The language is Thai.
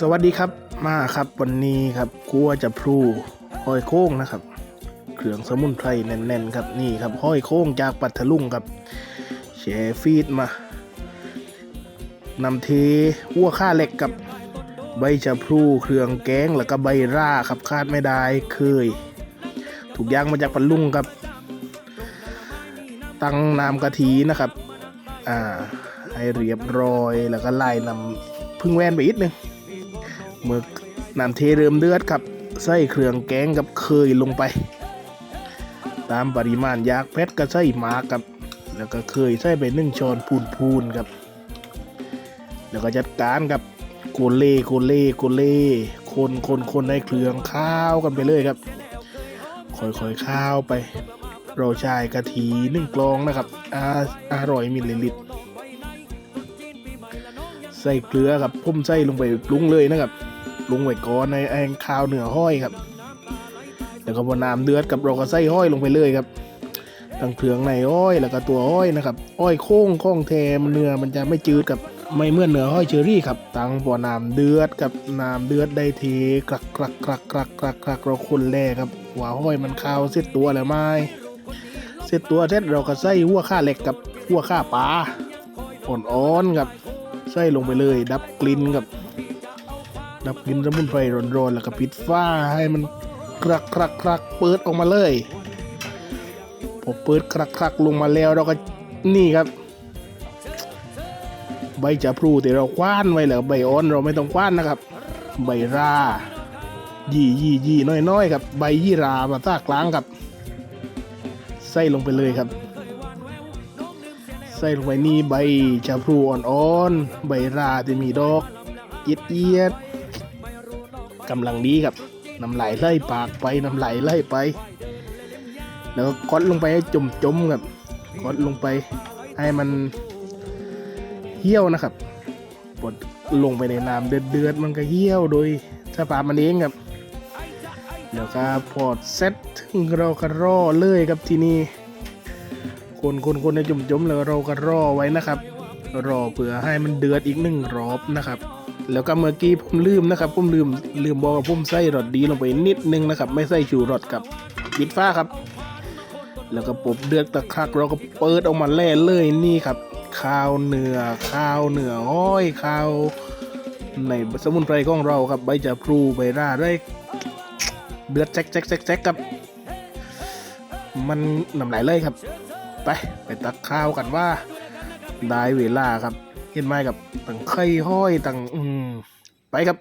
สวัสดีครับมาครับวันนี้ครับกัวจะพลูห้อยโค้งนะครับเครื่องสมุนไพรแน่นๆครับนี่ครับห้อยโค้งจากปัทลุงครับแชฟีดมานำเทหัวข้าเหล็กกับใบชะพลูเครื่องแกงแล้วก็ใบร่าครับคาดไม่ได้เคยถูกย่างมาจากปัทลุงครับ ตั้งน้ำกะทินะครับอ่าให้เรียบร้อยแล้วก็ไล่นำพึ่งแวนไปอีกนึง เมื่อน้ำเทเริ่มเดือดครับใส่เครื่องแกงกับเคยลงไป ตามปริมาณยากเพชรก็ใส่หมากับ แล้วก็เคยใส่ไปหนึ่งช้อนพูนพูนๆครับ แล้วก็จัดการกับโกเล่โกเล่โกเล่คนคนคนในเครื่องข้าวกันไปเลยครับค่อยๆข้าวไป เราใช้กะทิหนึ่งกลองนะครับออร่อยมิลลิลิตรใส่เกลือครับพุ่มใส่ลงไปปรุงเลยนะครับ ปรุงไว้ก่อนในแองข้าวเหนือห้อยครับ แล้วก็พอน้ำเดือดกับราก็ใส่ห้อยลงไปเลยครับทั้งเครื่องในห้อยแล้วก็ตัวห้อยนะครับห้อยโค้งข้องแทมเนื้อมันจะไม่จืดกับไม่เมื่อนเนื้อห้อยเชอรี่ครับตั้งพอน้ำเดือดกับน้ำเดือดได้ทีกรักกรักกรักกรักกรักกรักเราคนแรกครับว่าห้อยมันข้าวเสร็จตัวแล้วไหมเสร็จตัวเสร็จเราก็ใส่หัวข้าเหล็กกับหัวข้าปลาอ่อนๆครับใส่ลงไปเลย ดับกลิ่นกับ ดับกลิ่นสมุนไพรร้อนๆแล้วก็ปิดฝ้าให้มันครักครักครักเปิดออกมาเลยพอเปิดครักครักลงมาแล้วเราก็นี่ครับ ใบจะพลูแต่เราคว้านไว้แล้วใบอ่อนเราไม่ต้องคว้านนะครับ ใบรายี่ยี่ยี่น้อยๆครับ ใบยี่รามาซากกลางครับใส่ลงไปเลยครับใส่ลงไปนี่ใบชาพลูอ่อนๆ ใบราที่มีดอกเอียด กำลังดีครับน้ำไหลไล่ปากไปน้ำไหลไล่ไป แล้วก็กดลงไปให้จมๆครับกดลงไปให้มันเหี่ยวนะครับปดลงไปในน้ำเดือดๆมันก็เหี่ยวโดยสภาพมันเองครับแล้วก็พอเซ็ตเราก็รอเลยครับที่นี่คนคนคนในจมจมๆแล้วเราก็รอไว้นะครับ รอเพื่อให้มันเดือดอีกหนึ่งรอบนะครับ แล้วก็เมื่อกี้ผมลืมนะครับผมลืมลืมบอกว่าผมใส่รสดีลงไปนิดนึงนะครับ ไม่ใส่ชูรสกับปิดฟ้าครับ แล้วก็ปบเดือดตะครักเราก็เปิดออกมาแล่เลยนี่ครับข้าวเหนือข้าวเหนือห้อยข้าวในสมุนไพรของเราครับใบจะพลูใบราได้เดือดแจ๊กแจ๊กแจ๊กแจ๊กครับ มันน้ำลายเลยครับ ไป ไปตักข้าวกันว่า ได้เวลาครับ เห็นไหมกับตั้งไข่ห้อยตั้งอืมไปครับ